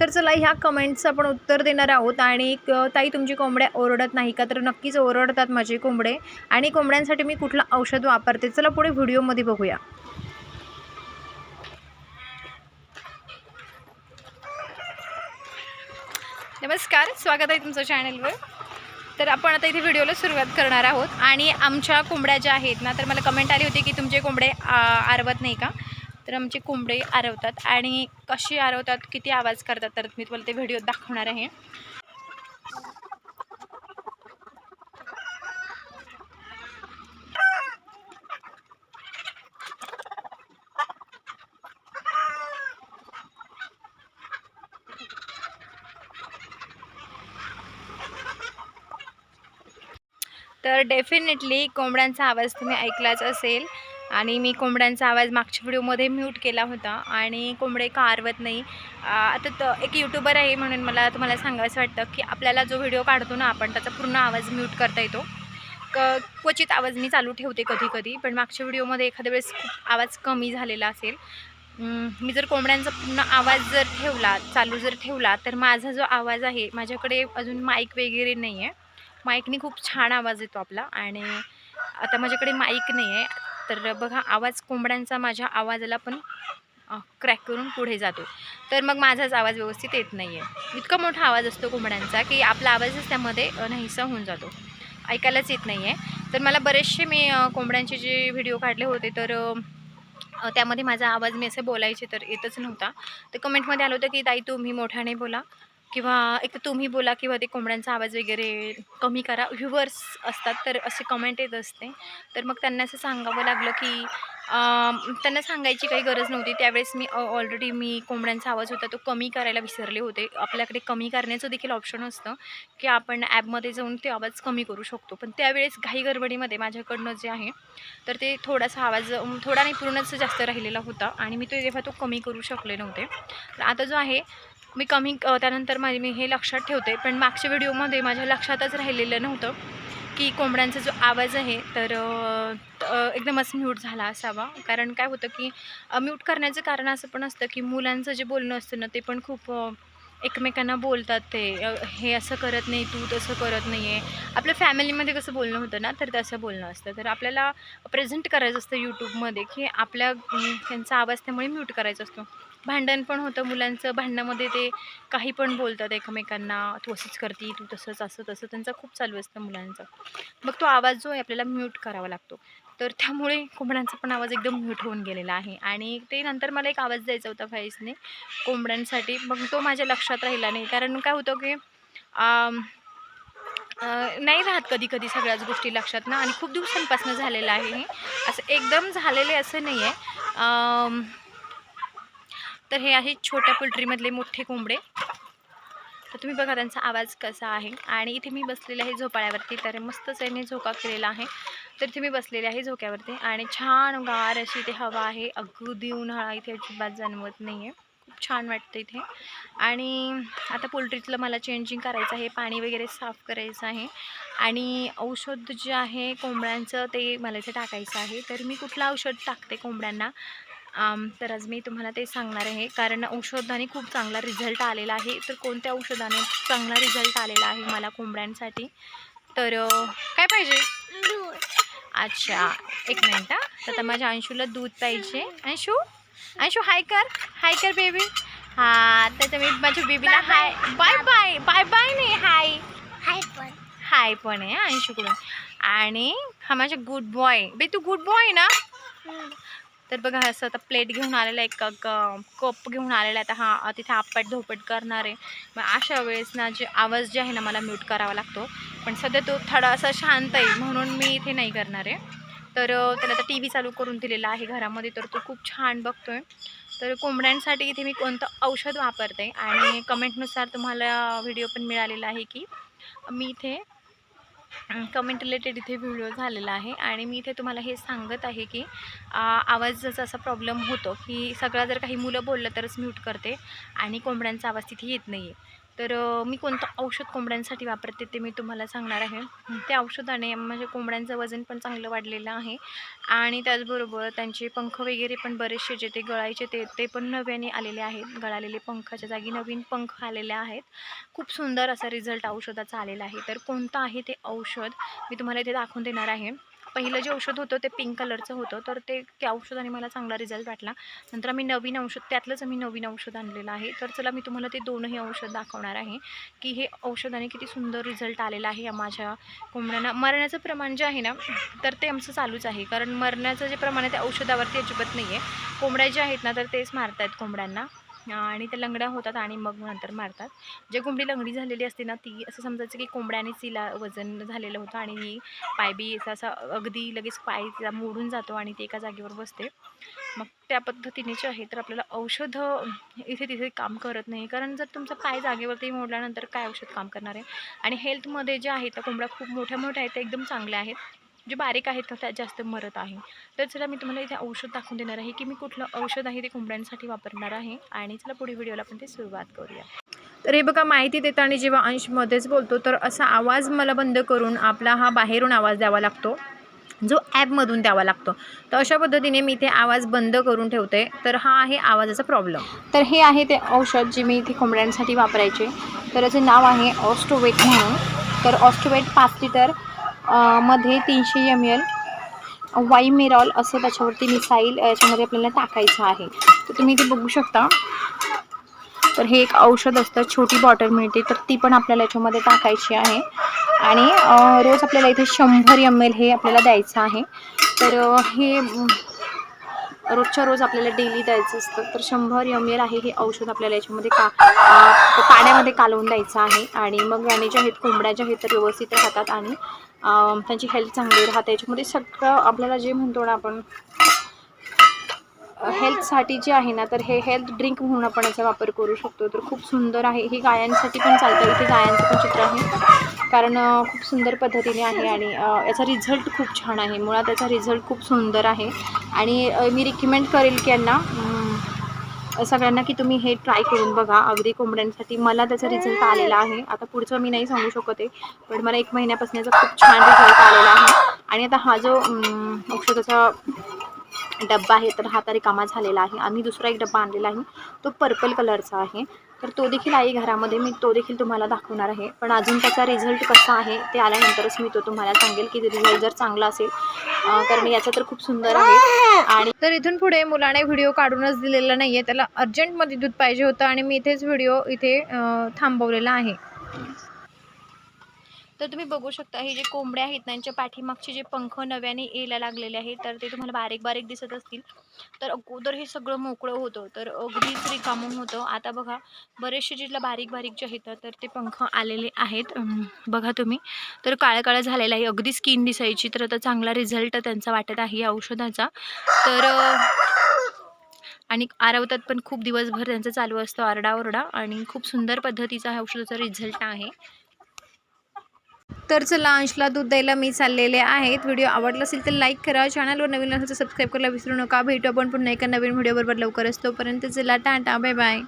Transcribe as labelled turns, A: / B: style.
A: तर चला ह्या कमेंट्सचं आपण उत्तर देणार आहोत. आणि क- ताई तुमची कोंबड्या ओरडत नाही का? तर नक्कीच ओरडतात माझे कोंबडे. आणि कोंबड्यांसाठी मी कुठलं औषध वापरते? चला पुढे व्हिडिओमध्ये बघूया. नमस्कार स्वागत आहे तुमचं चॅनलवर तर आपण आता इथे व्हिडिओला सुरुवात करणार आहोत. आणि आमच्या कोंबड्या ज्या आहेत ना तर मला कमेंट आली होती की तुमचे कोंबडे आ, आरवत नाही का? तर आमचे कोंबडे आरवतात आणि कशी आरवतात किती आवाज करतात तर मी तुम्हाला ते व्हिडिओ दाखवणार आहे. तर डेफिनेटली कोंबड्यांचा आवाज तुम्ही ऐकलाच असेल. आणि मी कोंबड्यांचा आवाज मागच्या व्हिडिओमध्ये म्यूट केला होता आणि कोंबडे का आरवत नाही. आता त एक यूट्यूबर आहे म्हणून मला तुम्हाला सांगायचं वाटतं की आपल्याला जो व्हिडिओ काढतो ना आपण त्याचा पूर्ण आवाज म्यूट करता येतो. क क्वचित आवाज मी चालू ठेवते कधी कधी पण मागच्या व्हिडिओमध्ये एखाद्या वेळेस खूप आवाज कमी झालेला असेल. मी जर कोंबड्यांचा पूर्ण आवाज जर ठेवला चालू जर ठेवला तर माझा जो आवाज आहे माझ्याकडे अजून माईक वगैरे नाही आहे माईकने खूप छान आवाज येतो आपला आणि आता माझ्याकडे माईक नाही आहे तर बघा आवाज कोंबड्यांचा माझ्या आवाजाला पण क्रॅक करून पुढे जातो. तर मग माझाच आवाज व्यवस्थित येत नाही आहे इतका मोठा आवाज असतो कोंबड्यांचा की आपला आवाजच त्यामध्ये नाहीसा होऊन जातो. ऐकायलाच येत नाही आहे तर मला बरेचसे मी कोंबड्यांचे जे व्हिडिओ काढले होते तर त्यामध्ये माझा आवाज मी असे बोलायचे तर येतच नव्हता. तर कमेंटमध्ये आलं होतं की ताई तुम्ही मोठ्याने बोला. किंवा एक तर तुम्ही बोला किंवा ते कोंबड्यांचा आवाज वगैरे कमी करा. व्ह्युअर्स असतात तर असे कमेंट येत असते. तर मग त्यांना असं सांगावं लागलं की त्यांना सांगायची काही गरज नव्हती. त्यावेळेस मी ऑलरेडी मी कोंबड्यांचा आवाज होता तो कमी करायला विसरले होते. आपल्याकडे कमी करण्याचं देखील ऑप्शन असतं की आपण ॲपमध्ये जाऊन ते आवाज कमी करू शकतो. पण त्यावेळेस घाई गडबडीमध्ये माझ्याकडनं जे आहे तर ते थोडासा आवाज थोडा नाही पूर्णच जास्त राहिलेला होता आणि मी तो जेव्हा तो कमी करू शकले नव्हते. तर आता जो आहे मी कमी त्यानंतर माझी मी हे लक्षात ठेवते. पण मागच्या व्हिडिओमध्ये माझ्या लक्षातच राहिलेलं नव्हतं की कोंबड्यांचा जो आवाज आहे तर एकदमच म्यूट झाला असावा. कारण काय होतं की म्यूट करण्याचं कारण असं पण असतं की मुलांचं जे बोलणं असतं ना ते पण खूप एकमेकांना बोलतात ते. हे असं करत नाही तू तसं करत नाही आहे आपल्या फॅमिलीमध्ये कसं बोलणं होतं ना तर तसं बोलणं असतं. तर आपल्याला प्रेझेंट करायचं असतं यूट्यूबमध्ये की आपल्या त्यांचा आवाज त्यामुळे म्यूट करायचा असतो. भांडण पण होतं मुलांचं. भांडणामध्ये ते काही पण बोलतात एकमेकांना तू असंच करती तू तसंच असं तसं. त्यांचं खूप चालू असतं मुलांचं. मग तो आवाज जो आहे आपल्याला म्यूट करावा लागतो. तर त्यामुळे कोंबड्यांचा पण आवाज एकदम म्यूट होऊन गेलेला आहे. आणि ते नंतर मला एक आवाज द्यायचा होता फाईसने कोंबड्यांसाठी. मग तो माझ्या लक्षात राहिला नाही. कारण काय होतं की नाही राहत कधी कधी सगळ्याच गोष्टी लक्षात ना. आणि खूप दिवसांपासून झालेलं आहे हे. असं एकदम झालेले असं नाही आहे. तर हे आहे छोट्या पोल्ट्रीमधले मोठे कोंबडे. तर तुम्ही बघा त्यांचा आवाज कसा आहे. आणि इथे मी बसलेले आहे झोपाळ्यावरती तर मस्तच यांनी झोका केलेला आहे. तर इथे मी बसलेले आहे झोक्यावरती. आणि छान गार अशी इथे हवा आहे. अगदी उन्हाळा इथे अजिबात जाणवत नाही आहे खूप छान वाटतं इथे. आणि आता पोल्ट्रीतलं मला चेंजिंग करायचं आहे पाणी वगैरे साफ करायचं आहे. आणि औषध जे आहे कोंबड्यांचं ते मला इथे टाकायचं आहे. तर मी कुठलं औषध टाकते कोंबड्यांना? तर आज मी तुम्हाला ते सांगणार आहे. कारण औषधाने खूप चांगला रिझल्ट आलेला आहे. तर कोणत्या औषधाने चांगला रिझल्ट आलेला आहे मला कोंबड्यांसाठी? तर काय पाहिजे? अच्छा एक मिनिट तर आता माझ्या अंशूला दूध पाहिजे. अंशू? अंशू हाय कर. हाय कर बेबी हां तर मी माझ्या बेबीला hi bye bye bye bye नाही हाय
B: हाय पण.
A: हाय पण आहे अंशूकडून. आणि हा माझा गुड बॉय बे तू गुड बॉय ना? तर बघा असं आता प्लेट घेऊन आलेला आहे एक कप घेऊन आलेला आहे. आता हा तिथे आपट धोपट करणार आहे. मग अशा वेळेस ना जे आवाज जे आहे ना मला म्यूट करावा लागतो. पण सध्या तो थोडा असा शांत आहे म्हणून मी इथे नाही करणार आहे. तर त्याला आता टी व्ही चालू करून दिलेला आहे घरामध्ये तर तो खूप छान बघतो आहे तर कोंबड्यांसाठी इथे मी कोणतं औषध वापरते? आणि कमेंटनुसार तुम्हाला व्हिडिओ पण मिळालेला आहे की मी इथे कमेंट रिलेटेड इथे व्हिडिओ झालेला आहे. आणि मी इथे तुम्हाला हे सांगत आहे की आवाज आवाजाचा असा प्रॉब्लेम होतो की सगळा जर काही मुलं बोललं तरच म्यूट करते आणि कोंबड्यांचा आवाज तिथे येत नाही आहे तर मी कोणतं औषध कोंबड्यांसाठी वापरते ते मी तुम्हाला सांगणार आहे. त्या औषधाने म्हणजे कोंबड्यांचं वजन पण चांगलं वाढलेलं आहे. आणि त्याचबरोबर त्यांचे पंख वगैरे पण बरेचसे जे ते गळायचे ते ते पण नव्याने आलेले आहेत. गळालेले पंखाच्या जागी नवीन पंख आलेले आहेत. खूप सुंदर असा रिझल्ट औषधाचा आलेला आहे. तर कोणतं आहे ते औषध? मी तुम्हाला इथे दाखवून देणार आहे. पहिलं जे औषध होतं ते पिंक कलरचं होतं. तर ते त्या औषधाने मला चांगला रिझल्ट वाटला नंतर आम्ही नवीन औषध त्यातलंच आम्ही नवीन औषध आणलेलं आहे. तर चला मी तुम्हाला ते दोनही औषध दाखवणार आहे. की हे औषधाने किती सुंदर रिझल्ट आलेला आहे या माझ्या कोंबड्यांना. मरण्याचं प्रमाण जे आहे ना तर ते आमचं चालूच आहे. कारण मरण्याचं जे प्रमाण आहे ते औषधावरती अजिबात नाही आहे कोंबड्या ज्या आहेत ना तर तेच मारत आहेत कोंबड्यांना. आणि त्या लंगड्या होतात आणि मग नंतर मारतात. जे कोंबडी लंगडी झालेली असते ना ती असं समजायचं की कोंबड्यानेच तिला वजन झालेलं होतं आणि ही पायबी असा अगदी लगेच पाय तिला मोडून जातो आणि ती एका जागेवर बसते. मग त्या पद्धतीने जे आहे तर आपल्याला औषधं इथे तिथे काम करत नाही. कारण जर तुमचा पाय जागेवरती मोडल्यानंतर काय औषध काम करणार आहे? आणि हेल्थमध्ये जे आहे त्या कोंबड्या खूप मोठ्या मोठ्या आहेत त्या एकदम चांगल्या आहेत. जे बारीक आहेत त्या जास्त मरत आहे. तर चला मी तुम्हाला इथे औषध दाखवून देणार आहे की मी कुठलं औषध आहे ते कोंबड्यांसाठी वापरणार आहे आणि चला पुढे व्हिडिओला आपण ते सुरुवात करूया. तर हे बघा माहिती देताना जेव्हा अंशमध्येच बोलतो तर असा आवाज मला बंद करून आपला हा बाहेरून आवाज द्यावा लागतो. जो ॲपमधून द्यावा लागतो. तर अशा पद्धतीने मी इथे आवाज बंद करून ठेवते. तर हा आहे आवाजाचा प्रॉब्लेम तर हे आहे ते औषध जे मी इथे कोंबड्यांसाठी वापरायचे. तर याचे नाव आहे ऑस्टोवेट म्हणून. तर ऑस्टोवेट पाच लिटर मध्ये तीनशे एम एल वाई मिरॉल असं त्याच्यावरती मिसाईल याच्यामध्ये आपल्याला टाकायचं आहे. तर तुम्ही इथे बघू शकता. तर हे एक औषध असतं छोटी बॉटल मिळते तर ती पण आपल्याला याच्यामध्ये टाकायची आहे. आणि रोज आपल्याला इथे शंभर एम एल हे आपल्याला द्यायचं आहे. तर हे रोजच्या रोज आपल्याला डेली द्यायचं असतं. तर शंभर एम एल आहे हे औषध आपल्याला याच्यामध्ये का पाण्यामध्ये कालवून द्यायचं आहे. आणि मग याने जे आहेत कोंबड्या ज्या आहेत तर व्यवस्थित राहतात. आणि त्यांची हेल्थ चांगली राहते. याच्यामध्ये सगळं आपल्याला जे म्हणतो ना आपण हेल्थसाठी जे आहे ना तर हे हेल्थ ड्रिंक म्हणून आपण याचा वापर करू शकतो. तर खूप सुंदर आहे. हे गायांसाठी पण चालतं. इथे गायांचं पण चित्र आहे. कारण खूप सुंदर पद्धतीने आहे आणि याचा रिझल्ट खूप छान आहे. मुळात याचा रिझल्ट खूप सुंदर आहे. आणि मी रिकमेंड करेल की यांना सगळ्यांना की तुम्ही हे ट्राय करून बघा. अगदी कोंबड्यांसाठी मला त्याचा रिझल्ट आलेला आहे. आता पुढचं मी नाही सांगू शकत आहे पण मला एक महिन्यापासून याचा खूप छान रिझल्ट आलेला आहे. आणि आता हा जो औषधाचा डब्बा आहे तर हा तरी कामा झालेला आहे. आणि दुसरा एक डब्बा आणलेला आहे तो पर्पल कलरचा आहे. तर तो देखील आई घरामध्ये मी तो देखील तुम्हाला दाखवणार आहे. पण अजून त्याचा रिझल्ट कसा आहे ते आल्यानंतरच मी तो तुम्हाला सांगेल की रिझल्ट जर चांगला असेल कारण याचा तर खूप सुंदर आहे. आणि तर इथून पुढे मुलाने व्हिडिओ काढूनच दिलेला नाही आहे त्याला अर्जंटमध्ये दूध पाहिजे होतं आणि मी इथेच व्हिडिओ इथे थांबवलेला आहे. तर तुम्ही बघू शकता हे जे कोंबड्या आहेत ना पाठीमागचे जे पंख नव्याने यायला लागलेले आहेत तर ते तुम्हाला बारीक बारीक दिसत असतील. तर अगोदर हे सगळं मोकळं होतं तर अगदीच रिकामून होतं. आता बघा बरेचसे जिथलं बारीक बारीक जे आहेत तर ते पंख आलेले आहेत. बघा तुम्ही. तर काळं काळं झालेलं आहे अगदी स्किन दिसायची तर आता चांगला रिझल्ट त्यांचा वाटत आहे या औषधाचा. तर आणि आरवतात पण खूप दिवसभर त्यांचं चालू असतं आरडाओरडा आणि खूप सुंदर पद्धतीचा हा औषधाचा रिझल्ट आहे. तर चला अंशला दूध द्यायला मी चाललेले आहेत. व्हिडिओ आवडला असेल तर लाईक करा. चॅनलवर नवीन असेल तर सबस्क्राईब करायला विसरू नका. भेटू आपण पुन्हा एका नवीन व्हिडिओबरोबर लवकरच. तोपर्यंत चला टाटा. Bye bye.